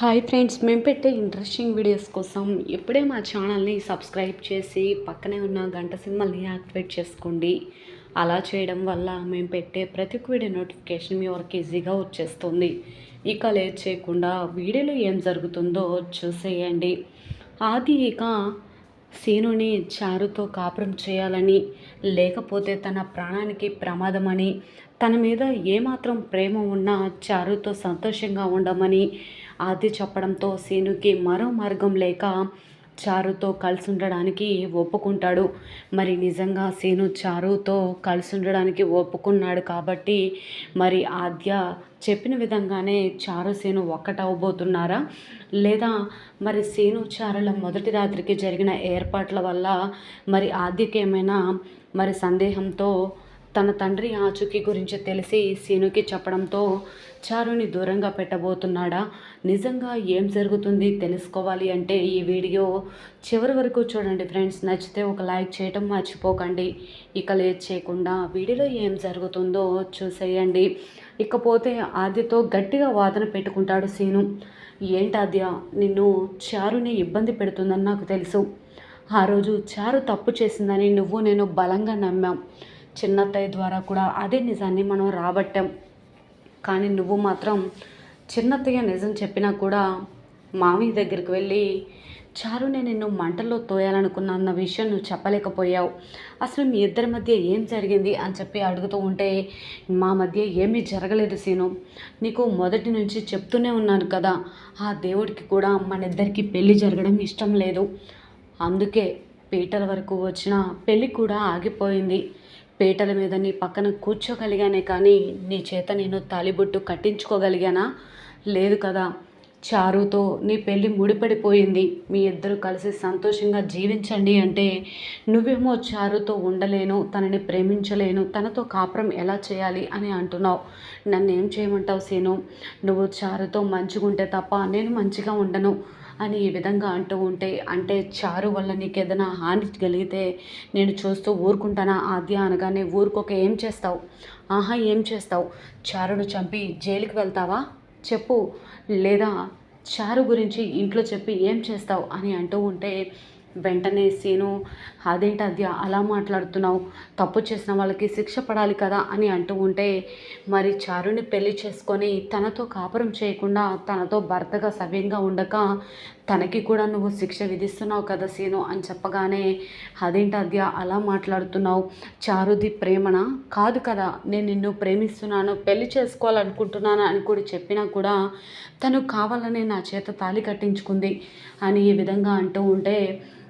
Hi friends మేము పెట్టే interesting videos కోసం ఇప్పుడే మా ఛానల్ని సబ్స్క్రైబ్ చేసి పక్కనే ఉన్న గంట సింబల్ని యాక్టివేట్ చేసుకోండి. అలా చేయడం వల్ల మేము పెట్టే ప్రతి ఒక్క వీడియో నోటిఫికేషన్ మీ వరకు ఈజీగా వచ్చేస్తుంది. ఇక లేట్ చేయకుండా వీడియోలో ఏం జరుగుతుందో చూసేయండి. ఆది ఇక సీనుని చారుతో కాపురం చేయాలని లేకపోతే తన ప్రాణానికి ప్రమాదమని తన మీద ఏమాత్రం ప్రేమ ఉన్నా చారుతో సంతోషంగా ఉండమని ఆది చెప్పడంతో సీనుకి మరో మార్గం లేక చారుతో కలిసి ఉండడానికి ఒప్పుకుంటాడు. మరి నిజంగా సీను చారుతో కలిసి ఉండడానికి ఒప్పుకున్నాడు కాబట్టి మరి ఆద్య చెప్పిన విధంగానే చారు సీను ఒక్కటవబోతున్నారా లేదా మరి సీను చారుల మొదటి రాత్రికి జరిగిన ఏర్పాట్ల వల్ల మరి ఆద్యకేమైనా మరి సందేహంతో తన తండ్రి ఆచూకీ గురించి తెలిసి సీనుకి చెప్పడంతో చారుని దూరంగా పెట్టబోతున్నాడా? నిజంగా ఏం జరుగుతుంది? తెలుసుకోవాలి అంటే ఈ వీడియో చివరి వరకు చూడండి ఫ్రెండ్స్. నచ్చితే ఒక లైక్ చేయటం మర్చిపోకండి. ఇక లేట్ చేయకుండా వీడియోలో ఏం జరుగుతుందో చూసేయండి. ఇకపోతే ఆద్యతో గట్టిగా వాదన పెట్టుకుంటాడు సీను ఏంటాద్య నిన్ను చారుని ఇబ్బంది పెడుతుందని నాకు తెలుసు. ఆ రోజు చారు తప్పు చేసిందని నువ్వు నేను బలంగా నమ్మాం. చిన్నత్తయ్య ద్వారా కూడా అదే నిజాన్ని మనం రాబట్టాం. కానీ నువ్వు మాత్రం చిన్నత్తయ్య నిజం చెప్పినా కూడా మామయ్య దగ్గరికి వెళ్ళి చారు నేను నిన్ను మంటల్లో తోయాలనుకున్న అన్న విషయం నువ్వు చెప్పలేకపోయావు. అసలు మీ ఇద్దరి మధ్య ఏం జరిగింది? అని చెప్పి అడుగుతూ ఉంటే మా మధ్య ఏమీ జరగలేదు సీను. నీకు మొదటి నుంచి చెప్తూనే ఉన్నాను కదా ఆ దేవుడికి కూడా మన ఇద్దరికి పెళ్ళి జరగడం ఇష్టం లేదు. అందుకే పీటల వరకు వచ్చిన పెళ్ళి కూడా ఆగిపోయింది. పీటల మీద నీ పక్కన కూర్చోగలిగానే కానీ నీ చేత నేను తాలిబొట్టు కట్టించుకోగలిగానా? లేదు కదా. చారుతో నీ పెళ్ళి ముడిపడిపోయింది. మీ ఇద్దరు కలిసి సంతోషంగా జీవించండి అంటే నువ్వేమో చారుతో ఉండలేను తనని ప్రేమించలేను తనతో కాపురం ఎలా చేయాలి అని అంటున్నావు. నన్ను ఏం చేయమంటావు సీను? నువ్వు చారుతో మంచిగా ఉంటే తప్ప నేను మంచిగా ఉండను. అని ఈ విధంగా అంటూ ఉంటే అంటే చారు వల్ల నీకు ఏదైనా హాని కలిగితే నేను చూస్తూ ఊరుకుంటానా ఆద్య అనగానే ఊరుకోక ఏం చేస్తావు? ఆహా ఏం చేస్తావు? చారును చంపి జైలుకి వెళ్తావా? చెప్పు. లేదా చారు గురించి ఇంట్లో చెప్పి ఏం చేస్తావు? అని అంటూ ఉంటే వెంటనే సీను అదేంటి అద్య అలా మాట్లాడుతున్నావు? తప్పు చేసిన వాళ్ళకి శిక్ష పడాలి కదా? అని అంటూ ఉంటే మరి చారుని పెళ్ళి చేసుకొని తనతో కాపురం చేయకుండా తనతో భర్తగా సవ్యంగా ఉండక తనకి కూడా నువ్వు శిక్ష విధిస్తున్నావు కదా సీను అని చెప్పగానే అదేంటి అద్య అలా మాట్లాడుతున్నావు? చారుది ప్రేమన? కాదు కదా నేను నిన్ను ప్రేమిస్తున్నాను పెళ్ళి చేసుకోవాలనుకుంటున్నాను అని కూడా చెప్పినా కూడా తను కావాలని నా చేత తాళి కట్టించుకుంది అని ఈ విధంగా అంటూ ఉంటే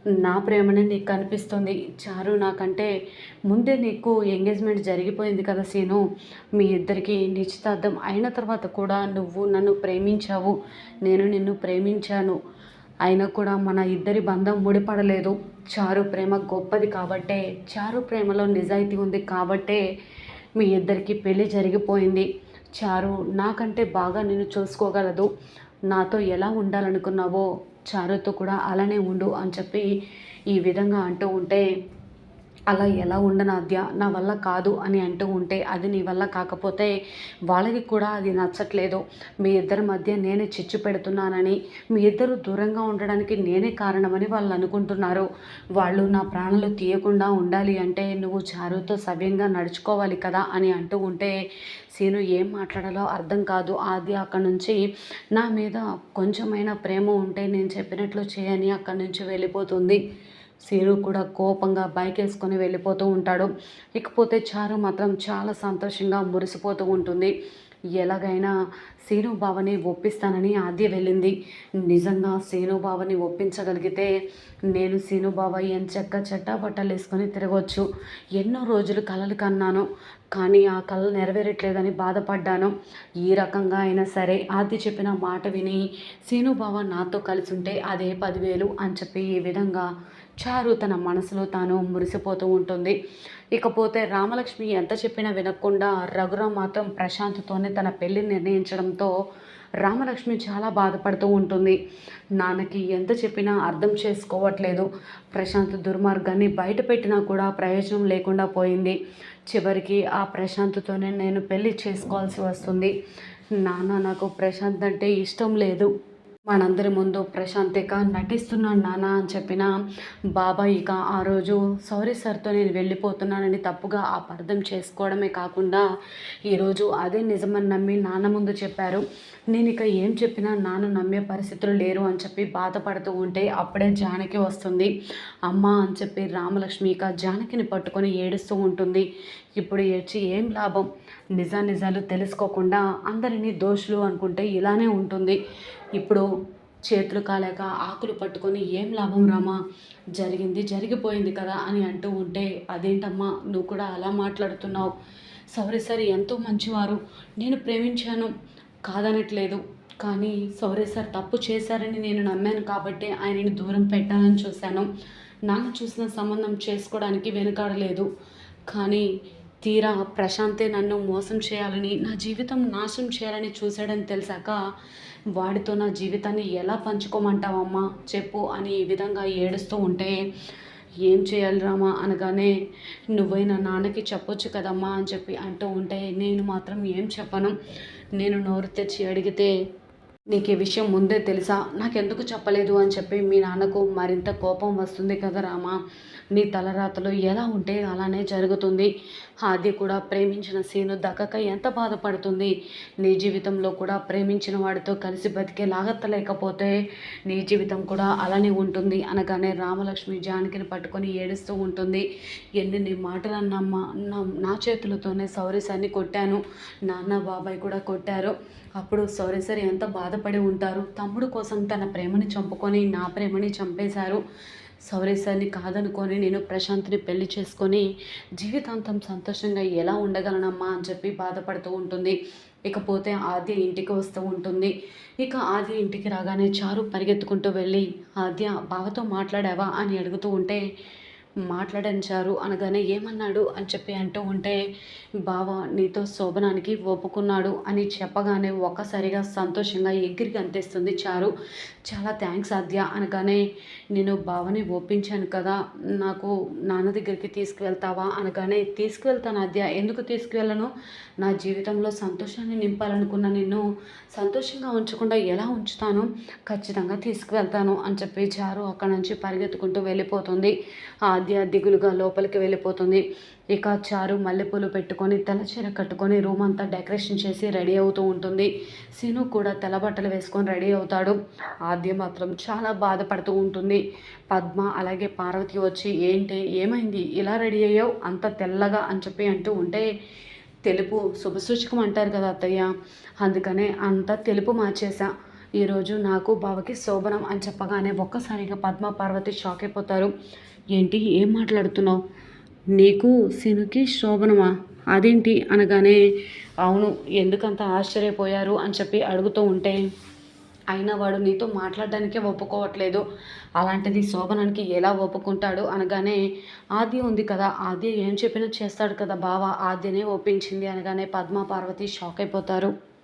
నా ప్రేమనే నీకు కనిపిస్తుంది చారు నాకంటే ముందే నీకు ఎంగేజ్మెంట్ జరిగిపోయింది కదా సీను. మీ ఇద్దరికి నిశ్చితార్థం అయిన తర్వాత కూడా నువ్వు నన్ను ప్రేమించావు. నేను నిన్ను ప్రేమించాను. అయినా కూడా మన ఇద్దరి బంధం ముడిపడలేదు. చారు ప్రేమ గొప్పది కాబట్టే చారు ప్రేమలో నిజాయితీ ఉంది కాబట్టే మీ ఇద్దరికి పెళ్ళి జరిగిపోయింది. చారు నాకంటే బాగా నేను చూసుకోగలదు. నాతో ఎలా ఉండాలనుకున్నావో చారుతో కూడా అలానే ఉండు అని చెప్పి ఈ విధంగా అంటూ ఉంటే అలా ఎలా ఉండనాద్య నా వల్ల కాదు అని అంటూ ఉంటే అది నీ వల్ల కాకపోతే వాళ్ళకి కూడా అది నచ్చట్లేదు. మీ ఇద్దరి మధ్య నేనే చిచ్చు పెడుతున్నానని మీ ఇద్దరు దూరంగా ఉండడానికి నేనే కారణమని వాళ్ళు అనుకుంటున్నారు. వాళ్ళు నా ప్రాణాలు తీయకుండా ఉండాలి అంటే నువ్వు చారుతో సవ్యంగా నడుచుకోవాలి కదా అని అంటూ ఉంటే సీను ఏం మాట్లాడాలో అర్థం కాదు. ఆది అక్కడి నుంచి నా మీద కొంచెమైనా ప్రేమ ఉంటే నేను చెప్పినట్లు చేయని అక్కడి నుంచి వెళ్ళిపోతుంది. సీరు కూడా కోపంగా బైక్ వేసుకొని వెళ్ళిపోతూ ఉంటాడు. ఇకపోతే చారు మాత్రం చాలా సంతోషంగా మురిసిపోతూ ఉంటుంది. ఎలాగైనా శీనుబావని ఒప్పిస్తానని ఆద్య వెళ్ళింది. నిజంగా శీనుబావని ఒప్పించగలిగితే నేను శీనుబావ బావ చెక్క చెట్టా బట్టలు వేసుకొని తిరగవచ్చు ఎన్నో రోజులు కలలు కన్నాను. కానీ ఆ కళ నెరవేరట్లేదని బాధపడ్డాను. ఈ రకంగా అయినా సరే ఆద్య చెప్పిన మాట విని సీనుబావ నాతో కలిసి ఉంటే అదే పదివేలు అని చెప్పి ఈ విధంగా చారు తన మనసులో తాను మురిసిపోతూ ఉంటుంది. ఇకపోతే రామలక్ష్మి ఎంత చెప్పినా వినకుండా రఘురామ్ మాత్రం ప్రశాంత్తోనే తన పెళ్ళి నిర్ణయించడంతో రామలక్ష్మి చాలా బాధపడుతూ ఉంటుంది. నాన్నకి ఎంత చెప్పినా అర్థం చేసుకోవట్లేదు. ప్రశాంత్ దుర్మార్గాన్ని బయట పెట్టినా కూడా ప్రయోజనం లేకుండా పోయింది. చివరికి ఆ ప్రశాంత్తోనే నేను పెళ్ళి చేసుకోవాల్సి వస్తుంది. నాన్న నాకు ప్రశాంత్ అంటే ఇష్టం లేదు. మనందరి ముందు ప్రశాంతిక నటిస్తున్నాను నాన్న అని చెప్పిన బాబా ఇక ఆ రోజు సారీ సార్తో నేను వెళ్ళిపోతున్నానని తప్పుగా అపార్థం చేసుకోవడమే కాకుండా ఈరోజు అదే నిజమని నమ్మి నాన్న ముందు చెప్పారు. నేను ఇక ఏం చెప్పినా నాన్న నమ్మే పరిస్థితులు లేరు అని చెప్పి బాధపడుతూ ఉంటే అప్పుడే జానకి వస్తుంది. అమ్మ అని చెప్పి రామలక్ష్మి ఇక జానకిని పట్టుకొని ఏడుస్తూ ఉంటుంది. ఇప్పుడు ఏడ్చి ఏం లాభం? నిజా నిజాలు తెలుసుకోకుండా అందరినీ దోషులు అనుకుంటే ఇలానే ఉంటుంది. ఇప్పుడు చేతులు కాలేక ఆకులు పట్టుకొని ఏం లాభం రామా? జరిగింది జరిగిపోయింది కదా అని అంటూ ఉంటే అదేంటమ్మా? నువ్వు కూడా అలా మాట్లాడుతున్నావు. సౌరి సార్ ఎంతో మంచివారు. నేను ప్రేమించాను. కాదనట్లేదు. కానీ సౌరే సార్ తప్పు చేశారని నేను నమ్మాను కాబట్టి ఆయనని దూరం పెట్టాలని చూశాను. నన్ను చూసిన సంబంధం చేసుకోవడానికి వెనుకాడలేదు. కానీ తీరా ప్రశాంతే నన్ను మోసం చేయాలని నా జీవితం నాశనం చేయాలని చూశాడని తెలిసాక వాడితో నా జీవితాన్ని ఎలా పంచుకోమంటావమ్మా? చెప్పు అని ఈ విధంగా ఏడుస్తూ ఉంటే ఏం చేయాలి రామా? అనగానే నువ్వే నా నాన్నకి చెప్పొచ్చు కదమ్మా అని చెప్పి అంటూ ఉంటే నేను మాత్రం ఏం చెప్పను. నేను నోరు తెచ్చి అడిగితే నీకు ఈ విషయం ముందే తెలుసా? నాకెందుకు చెప్పలేదు? అని చెప్పి మీ నాన్నకు మరింత కోపం వస్తుంది కదా రామా? నీ తలరాతలు ఎలా ఉంటే అలానే జరుగుతుంది. అది కూడా ప్రేమించిన సీను దక్కక ఎంత బాధపడుతుంది. నీ జీవితంలో కూడా ప్రేమించిన వాడితో కలిసి బతికే లాగత్తలేకపోతే నీ జీవితం కూడా అలానే ఉంటుంది అనగానే రామలక్ష్మి జానకిని పట్టుకొని ఏడుస్తూ ఉంటుంది. ఎన్ని నీ మాటలు అన్నమ్మ నా నా చేతులతోనే సౌరీసాన్ని కొట్టాను. నాన్న బాబాయ్ కూడా కొట్టారు. అప్పుడు సౌరేశ్వరి ఎంత బాధపడి ఉంటారు. తమ్ముడు కోసం తన ప్రేమని చంపుకొని నా ప్రేమని చంపేశారు. సౌరేశాన్ని కాదనుకొని నేను ప్రశాంత్ని పెళ్ళి చేసుకొని జీవితాంతం సంతోషంగా ఎలా ఉండగలనమ్మా అని చెప్పి బాధపడుతూ ఉంటుంది. ఇకపోతే ఆద్య ఇంటికి వస్తూ ఉంటుంది. ఇక ఆద్య ఇంటికి రాగానే చారు పరిగెత్తుకుంటూ వెళ్ళి ఆద్య బావతో మాట్లాడావా? అని అడుగుతూ ఉంటే మాట్లాడించారు అనగానే ఏమన్నాడు అని చెప్పి అంటూ ఉంటే బావ నీతో శోభనానికి ఒప్పుకున్నాడు అని చెప్పగానే ఒక్కసారిగా సంతోషంగా ఎగిరికి అంతేస్తుంది చారు. చాలా థ్యాంక్స్ ఆద్య అనగానే నేను బావని ఒప్పించాను కదా నాకు నాన్న దగ్గరికి తీసుకువెళ్తావా? అనగానే తీసుకువెళ్తాను ఆద్య ఎందుకు తీసుకువెళ్ళను? నా జీవితంలో సంతోషాన్ని నింపాలనుకున్న నిన్ను సంతోషంగా ఉంచకుండా ఎలా ఉంచుతాను? ఖచ్చితంగా తీసుకువెళ్తాను అని చెప్పి చారు అక్కడ నుంచి పరిగెత్తుకుంటూ వెళ్ళిపోతుంది. ఆద్య దిగులుగా లోపలికి వెళ్ళిపోతుంది. ఇక చారు మల్లెపూలు పెట్టుకొని తెల్ల చీర కట్టుకొని రూమ్ అంతా డెకరేషన్ చేసి రెడీ అవుతూ ఉంటుంది. సీను కూడా తెల్ల బట్టలు వేసుకొని రెడీ అవుతాడు. ఆద్య మాత్రం చాలా బాధపడుతూ ఉంటుంది. పద్మ అలాగే పార్వతి వచ్చి ఏంటి ఏమైంది? ఇలా రెడీ అయ్యావు? అంత తెల్లగా అని చెప్పి అంటూ ఉంటే తెలుపు శుభసూచకం అంటారు కదా అత్తయ్య. అందుకనే అంత తెలుపు మార్చేసా ఈరోజు నాకు బావకి శోభనం అని చెప్పగానే ఒక్కసారిగా పద్మ పార్వతి షాక్ అయిపోతారు. ఏంటి? ఏం మాట్లాడుతున్నావు? నీకు సినుకి శోభనమా? అదేంటి? అనగానే అవును ఎందుకంత ఆశ్చర్యపోయారు అని చెప్పి అడుగుతూ ఉంటే అయినా వాడు నీతో మాట్లాడడానికే ఒప్పుకోవట్లేదు. అలాంటిది శోభనానికి ఎలా ఒప్పుకుంటాడు? అనగానే ఆద్య ఉంది కదా ఆద్య ఏం చెప్పినా చేస్తాడు కదా బావ ఆద్యనే ఒప్పించింది అనగానే పద్మ పార్వతి షాక్ అయిపోతారు.